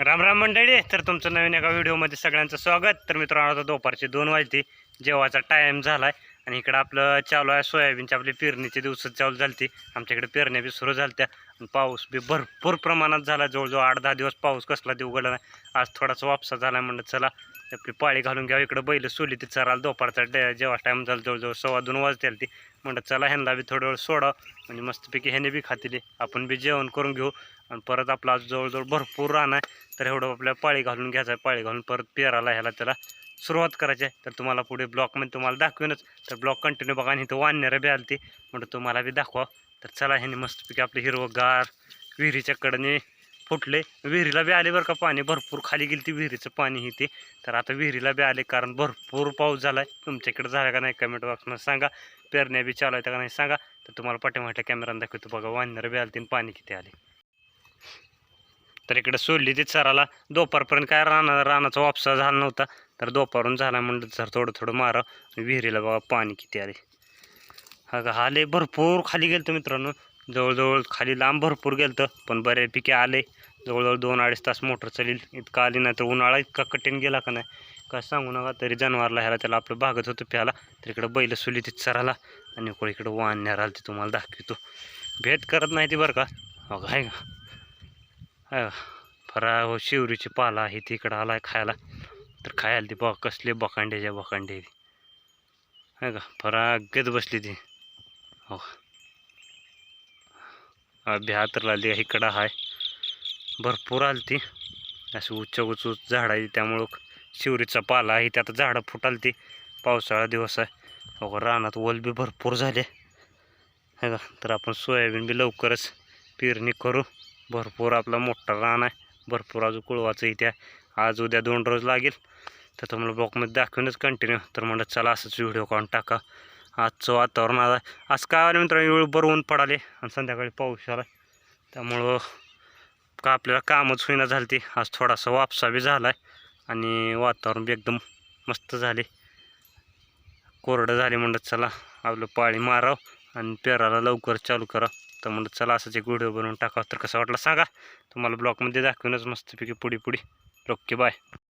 राम राम मंडळी तर तुमचं नवीन एका व्हिडिओमध्ये सगळ्यांचं स्वागत. तर मित्रांनो आता दुपारचे दोन वाजते जेवायचा टाईम झाला आहे आणि इकडं आपलं चालू आहे सोयाबीनची आपली पेरणीचे दिवस चालू झालती. आमच्याकडे पेरण्या बी सुरू झाल्या पाऊस बी भरपूर प्रमाणात झाला. जवळजवळ आठ दहा दिवस पाऊस कसला देऊ उघडला नाही. आज थोडासा वापसा झाला म्हणलं चला आपली पाळी घालून घ्यावं. इकडं बैल सोली ती चराला दुपारचा डे जेव्हा टाईम झाला जवळजवळ सव्वा दोन वाजतील ती म्हणलं चला ह्यांना बी थोडं वेळ सोडा. म्हणजे मस्तपैकी ह्याने बी खातील. आपण बी जेवण करून घेऊ. आणि परत आपला आज जवळजवळ भरपूर राहणार आहे. तर एवढं आपल्या पाळी घालून घ्यायचं आहे. पाळी घालून परत पेराला ह्याला त्याला सुरुवात करायची आहे. तर तुम्हाला पुढे ब्लॉकमध्ये तुम्हाला दाखवेनच. तर ब्लॉक कंटिन्यू बघा. आणि इथं वानण्याला बी आली ती म्हणून तुम्हाला बी दाखवा. तर चला ह्याने मस्तपैकी आपले हिरवगार विहिरीच्या कडने फुटले. विहिरीला बी आले बरं का पाणी? भरपूर खाली गेली ती विहिरीचं पाणी ही ते. तर आता विहिरीला बी आले कारण भरपूर पाऊस झाला आहे तुमच्याकडे झाला का नाही कमेंट बॉक्समध्ये सांगा. पेरण्या बी चालू आहेत का नाही सांगा. तर तुम्हाला पाठ्यापाठ्या कॅमेरा दाखवतो बघा वानणार बी आले पाणी किती आले. तर इकडे सोडली ती चराला. दुपारपर्यंत काय राना रानाचा वापसा झाला नव्हता. तर दुपारून झाला म्हणलं तर थोडं थोडं मारा. विहिरीला बघा पाणी किती आले. हा का आले भरपूर खाली गेलं मित्रांनो. जवळजवळ खाली लांब भरपूर गेलं तर पण बऱ्यापैकी आले. जवळजवळ दोन अडीच तास मोटर चालेल इतका आली नाही तर उन्हाळा इतका कठीण गेला का नाही? का सांगू नका तरी जनावरला ह्याला त्याला आपलं भागत होतं प्याला तर इकडं बैल सुली तिथं चराला आणि इकडं इकडं वाहण्यार आलं ते तुम्हाला दाखवतो. भेट करत नाही ती बरं का? अगं आहे का? फरा हो शिवरीची पाला आहे ती इकडं आला खायला. तर खायला ती बघ कसले बकांड्याच्या बकांडे आहे का? फरा गेत बसली ती. अभ्या भ्यातर लागली इकडं आहे भरपूर आली ती अशी उच्च उच उच झाड आहे त्यामुळं शिवरीचा पाला आहे त्यात झाडं फुटालती पावसाळा दिवस आहे. अगं रानात ओल बी भरपूर झाले. है का तर आपण सोयाबीन बी लवकरच पेरणी करू. भरपूर आपला मोठा रान आहे. भरपूर अजून कुळवाचं इथे आहे आज उद्या दोन रोज लागेल. तर तुम्हाला ब्लॉकमध्ये दाखवूनच कंटिन्यू तर म्हणलं चला असंच व्हिडिओ काढून टाका आजचं वातावरण आज आज काय आलं मित्रांनो? वेळभर बरं ऊन पडाले आणि संध्याकाळी पाऊस आला. त्यामुळं का आपल्याला कामच होईना झालं ते. आज थोडासा वापसा बी झाला आहे आणि वातावरण बी एकदम मस्त झाले. कोरडं झाले म्हणत चला आपलं पाळी मारावं आणि पेराला लवकर चालू करा तर म्हणलं चला असंच एक व्हिडिओ बनवून टाकावं. तर कसं वाटलं सांगा. तुम्हाला ब्लॉगमध्ये दाखवूनच मस्तपैकी पुढी पुढी. Okay bye.